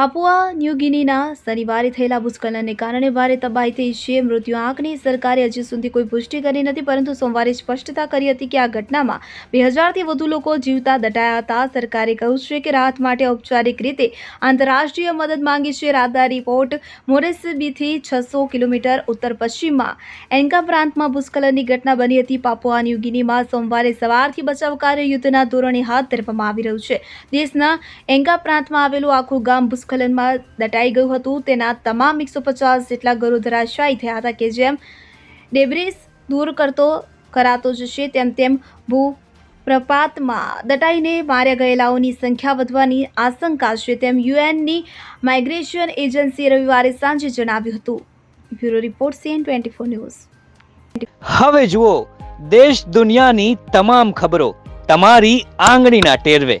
Papua ન્યૂગિનીના શનિવારે થયેલા ભૂસ્ખલનને કારણે ભારે તબાહી થઈ. છે મૃત્યુ આંકની સરકારે હજી સુધી કોઈ પુષ્ટિ કરી નથી, પરંતુ સોમવારે સ્પષ્ટતા કરી હતી કે આ ઘટનામાં બે હજારથી વધુ લોકો જીવતા દટાયા હતા. સરકારે કહ્યું છે કે રાહત માટે ઔપચારિક રીતે આંતરરાષ્ટ્રીય મદદ માંગી છે. રાહદારી પોર્ટ મોરેસબીથી છસો કિલોમીટર ઉત્તર પશ્ચિમમાં એન્કા પ્રાંતમાં ભૂસ્ખલનની ઘટના બની હતી. પાપુઆ ન્યૂગિનીમાં સોમવારે સવારથી બચાવ કાર્ય યુદ્ધના ધોરણે હાથ ધરવામાં આવી રહ્યું છે. દેશના એન્કા પ્રાંતમાં આવેલું આખું ગામ ભૂસ્ખલનમાં દટાઈ ગયું હતું. તેના તમામ એકસો પચાસ જેટલા ઘરો ધરાશાયી થયા હતા કે જેમ ડેબ્રિસ દૂર કરતો કરાતો જશે તેમ તેમ ભૂ પ્રપાતમાં દટાઈને માર્યા ગયેલાઓની સંખ્યા વધવાની આશંકા છે, તેમ યુએનની માઇગ્રેશન એજન્સીએ રવિવારે સાંજે જણાવ્યું હતું. Bureau report CN twenty four news. હવે જુઓ, દેશ દુનિયાની તમામ ખબરો તમારી આંગળીના ટેરવે.